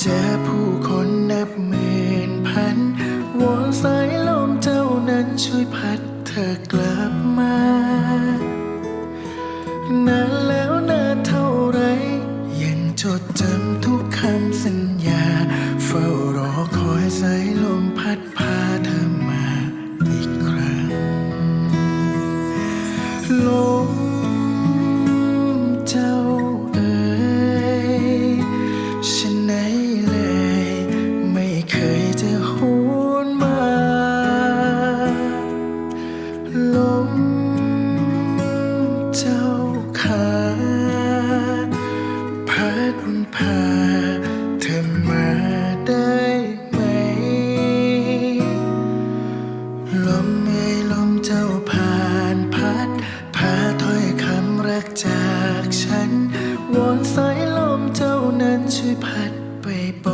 เจอผู้คนนับหมื่นพันวอนสายลมเจ้านั้นช่วยพัดเธอกลับมานานแล้วนานเท่าไร ยังจดจำทุกคำสัญ เจ้าขาพัดบุญพาเธอมาได้ไหม ลมเอลมเจ้าผ่านพัด พาถอยคำรักจากฉันวนสายลมเจ้านั้นช่วยพัดไปบอ